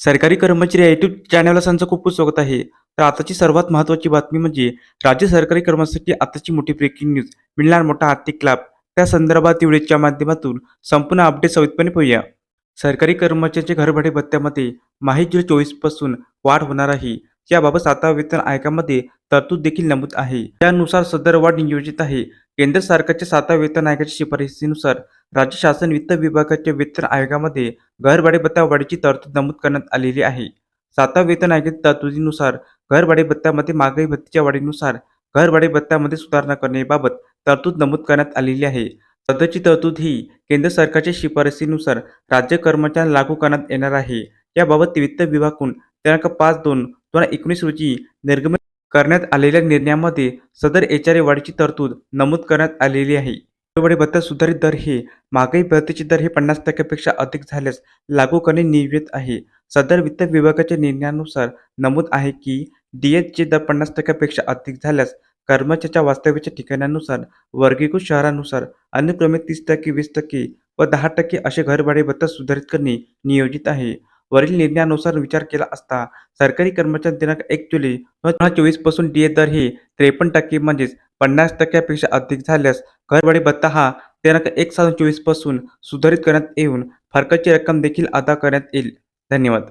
सरकारी कर्मचारी या यूट्यूब चॅनलला त्यांचं खूप खूप स्वागत आहे. तर आताची सर्वात महत्त्वाची बातमी म्हणजे राज्य सरकारी कर्मचाऱ्यांसाठी आताची मोठी ब्रेकिंग न्यूज मिळणार मोठा आर्थिक लाभ. त्या संदर्भात व्हिडिओच्या माध्यमातून संपूर्ण अपडेट सवितपणे पाहूया. सरकारी कर्मचाऱ्यांच्या घरभाडे भत्त्यामध्ये माही जुलै चोवीसपासून वाढ होणार आहे. याबाबत आता वेतन आयोगामध्ये तरतूद देखील नमूद आहे. त्यानुसार सदर वाढ नियोजित आहे. केंद्र सरकारच्या सातव्या वेतन आयोगाच्या शिफारसीनुसार राज्य शासन वित्त विभागाच्या वेतन आयोगामध्ये घरभाडे भत्ता वाढीची तरतूद नमूद करण्यात आलेली आहे. सातव्या वेतन आयोगाच्या तरतुदीनुसार घरभाडे भत्त्यामध्ये महागाई भत्तीच्या वाढीनुसार घरभाडे भत्त्यामध्ये सुधारणा करण्याबाबत तरतूद नमूद करण्यात आलेली आहे. सध्याची तरतूद ही केंद्र सरकारच्या शिफारसीनुसार राज्य कर्मचाऱ्यांना लागू करण्यात येणार आहे. याबाबत वित्त विभागून दिनांक पाच दोन दोन हजार एकोणीस रोजी निर्गमन करण्यात आलेल्या निर्णयामध्ये सदर एच आर ए वाढीची तरतूद नमूद करण्यात आलेली आहे. घरभाडे भत्ता सुधारित दर हे महागाई भत्त्याचे दर हे पन्नास टक्क्यापेक्षा अधिक झाल्यास लागू करणे नियमित आहे. सदर वित्त विभागाच्या निर्णयानुसार नमूद आहे की डीएचचे दर पन्नास टक्क्यापेक्षा अधिक झाल्यास कर्मचाऱ्याच्या वास्तव्याच्या ठिकाणानुसार वर्गीकृत शहरानुसार अनुक्रमे तीस टक्के वीस टक्के व दहा टक्के असे घरभाडे भत्ता सुधारित करणे नियोजित आहे. वरील निर्णयानुसार विचार केला असता सरकारी कर्मचारी दिनांक एक जुलै दोन हजार चोवीसपासून डीए दर हे त्रेपन्न टक्के म्हणजेच पन्नास टक्क्यापेक्षा अधिक झाल्यास घरभाडे भत्ता हा दिनांक एक सात चोवीसपासून सुधारित करण्यात येऊन फरकाची रक्कम देखील अदा करण्यात येईल. धन्यवाद.